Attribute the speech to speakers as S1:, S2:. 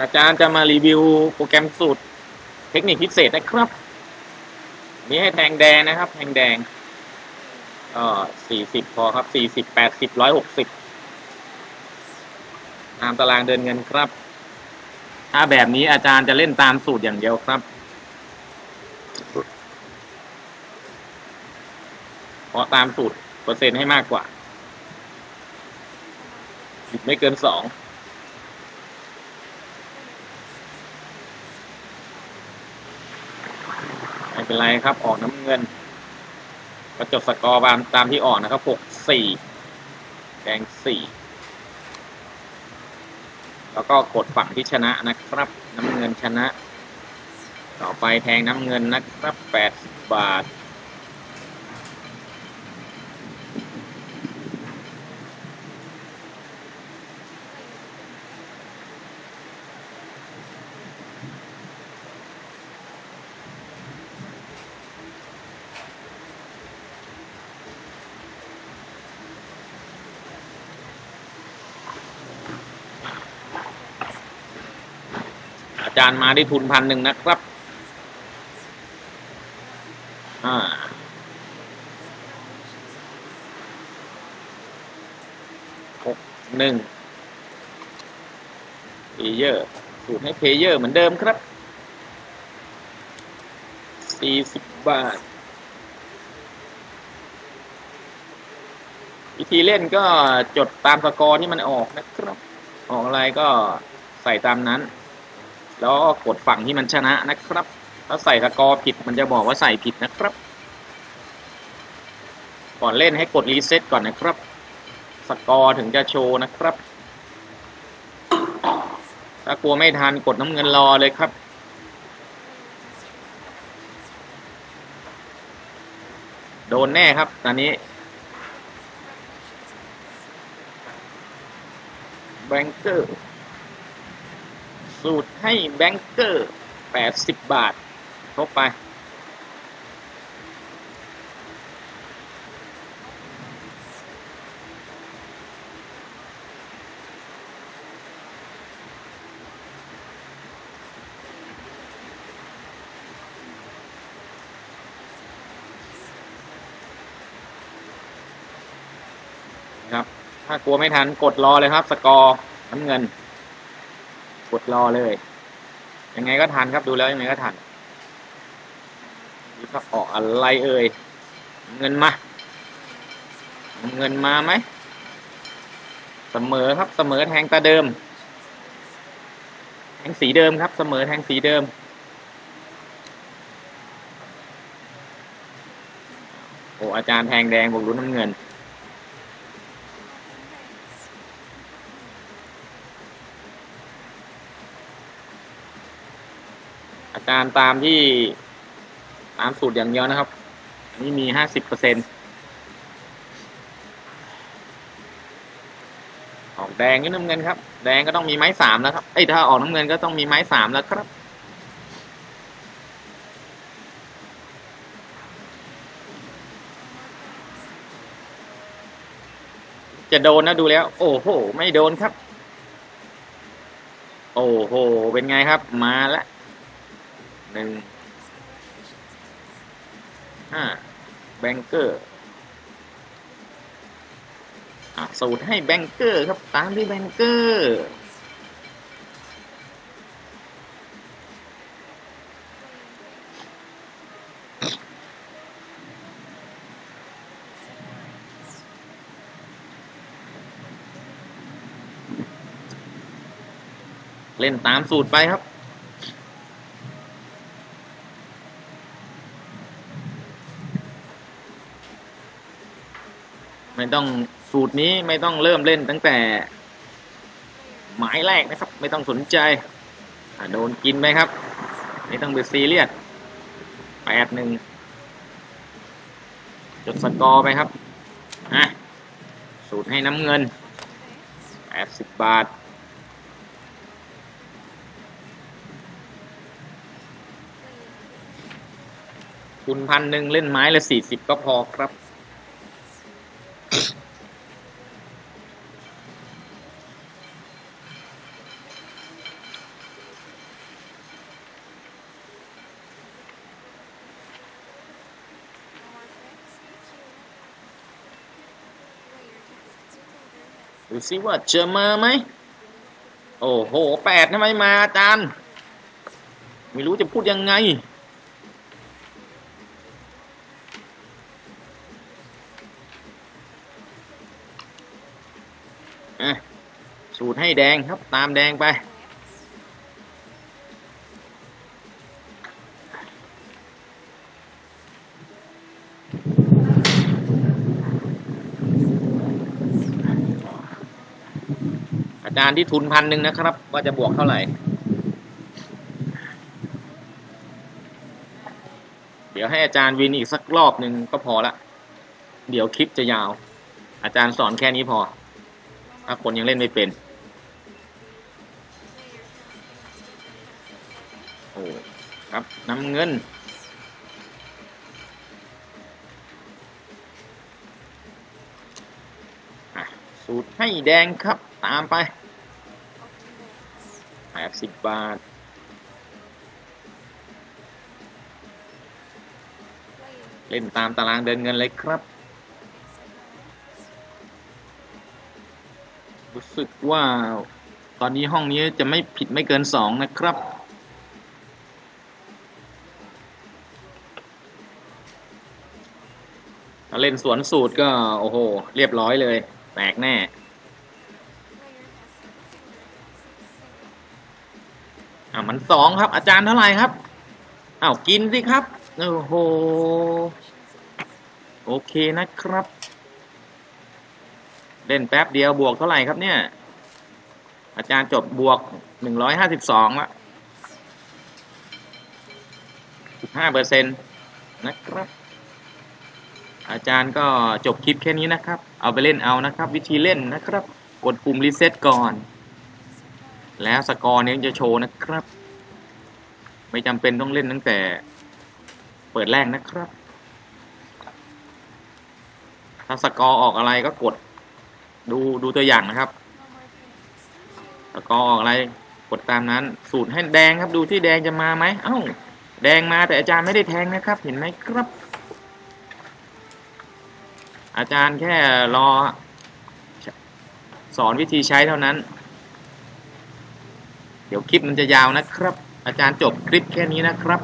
S1: อาจารย์จะมารีวิวโปรแกรมสูตร เทคนิคพิเศษนะครับ นี่ให้แทงแดงนะครับ แทงแดงก็สี่สิบพอครับสี่สิบแปดสิบร้อยหกสิบตามตารางเดินเงินครับ ถ้าแบบนี้อาจารย์จะเล่นตามสูตรอย่างเดียวครับ เพราะตามสูตรเปอร์เซ็นต์ให้มากกว่าจุดไม่เกินสอง ไม่ เป็นไรครับ ออกน้ำเงินก็จดสกอร์ตามตามที่ออกนะครับหกสี่แดงสี่แล้วก็กดฝั่งที่ชนะนะครับ น้ำเงินชนะ ต่อไปแทงน้ำเงินนะครับแปดบาท จารย์มาได้ทุนพันหนึ่งนะครับ อ่า หกหนึ่งเพเยอร์ สูตรให้เพเยอร์เหมือนเดิมครับ สี่สิบบาท วิธีเล่นก็จดตามสกอร์ที่มันออกนะครับ ออกอะไรก็ใส่ตามนั้น แล้วก็กดฝั่งที่มันชนะนะครับ ถ้าใส่สกอร์ผิดมันจะบอกว่าใส่ผิดนะครับ ก่อนเล่นให้กดรีเซ็ตก่อนนะครับ สกอร์ถึงจะโชว์นะครับ ถ้ากลัวไม่ทันกดน้ำเงินรอเลยครับโดนแน่ครับ ตอนนี้ แบงเกอร์ สูตรให้แบงเกอร์แปดสิบบาททบไปครับ ถ้ากลัวไม่ทันกดรอเลยครับ สกอร์น้ำเงิน กดรอเลย ยังไงก็ทันครับดูแล้วยังไงก็ทันนี่ครับออกอะไรเอ่ย เงินมา เงินมาไหม เสมอครับเสมอแทงตาเดิม แทงสีเดิมครับ เสมอแทงสีเดิมโอ้อาจารย์แทงแดงบอกรู้นน้ำเงิน อาจารย์ตามที่ตามสูตรอย่างเดียวนะครับอันนี้มีห้าสิบเปอร์เซ็นต์ออกแดงกับน้ำเงินครับ แดงก็ต้องมีไม้สามแล้วครับ เอ้ยถ้าออกน้ำเงินก็ต้องมีไม้สามแล้วครับ จะโดนนะดูแล้ว โอ้โห ไม่โดนครับ โอ้โห เป็นไงครับ มาแล้ว หนึ่งห้าแบงเกอร์อะสูตรให้แบงเกอร์ครับ ตามที่แบงเกอร์เล่นตามสูตรไปครับ ไม่ต้องสูตรนี้ไม่ต้องเริ่มเล่นตั้งแต่ หมายแรกนะครับ ไม่ต้องสนใจโดนกินไหมครับ ไม่ต้องไปซีเรียสแปดหนึ่งจดสกอร์ไปครับอะสูตรให้น้ำเงินแปดสิบบาทคุณพันหนึ่งเล่นไม้ละสี่สิบก็พอครับ ดูซิว่าเจอมาไหม โอ้โหแปดทำไมมาอาจารย์ ไม่รู้จะพูดยังไง อะ สูตรให้แดงครับตามแดงไป จารที่ทุนพันหนึ่งนะครับ ว่าจะบวกเท่าไหร่ เดี๋ยวให้อาจารย์วินอีกสักรอบหนึ่งก็พอละ เดี๋ยวคลิปจะยาว อาจารย์สอนแค่นี้พอ ถ้าคนยังเล่นไม่เป็น โอ้ครับน้ำเงินสูตรให้แดงครับตามไป สิบบาท เล่นตามตารางเดินเงินเลยครับ รู้สึกว่าตอนนี้ห้องนี้จะไม่ผิดไม่เกินสองนะครับถ้าเล่นสวนสูตรก็ โอ้โห เรียบร้อยเลย แตกแน่ สองครับ อาจารย์เท่าไหร่ครับอ้าวกินสิครับโอ้โหโอเคนะครับ เล่นแป๊บเดียวบวกเท่าไหร่ครับเนี่ย อาจารย์จบบวกหนึ่งร้อยห้าสิบสองละห้าเปอร์เซ็นต์นะครับ อาจารย์ก็จบคลิปแค่นี้นะครับ เอาไปเล่นเอานะครับ วิธีเล่นนะครับ กดปุ่มรีเซ็ตก่อน แล้วสกอร์นี้จะโชว์นะครับ ไม่จำเป็นต้องเล่นตั้งแต่เปิดแรกนะครับ ถ้าสกอร์ออกอะไรก็กดดูดูตัวอย่างนะครับ สกอร์ออกอะไรกดตามนั้น สูตรให้แดงครับดูที่แดงจะมาไหมเอ้า แดงมาแต่อาจารย์ไม่ได้แทงนะครับ เห็นไหมครับ อาจารย์แค่รอ สอนวิธีใช้เท่านั้น เดี๋ยวคลิปมันจะยาวนะครับ อาจารย์จบคลิปแค่นี้นะครับ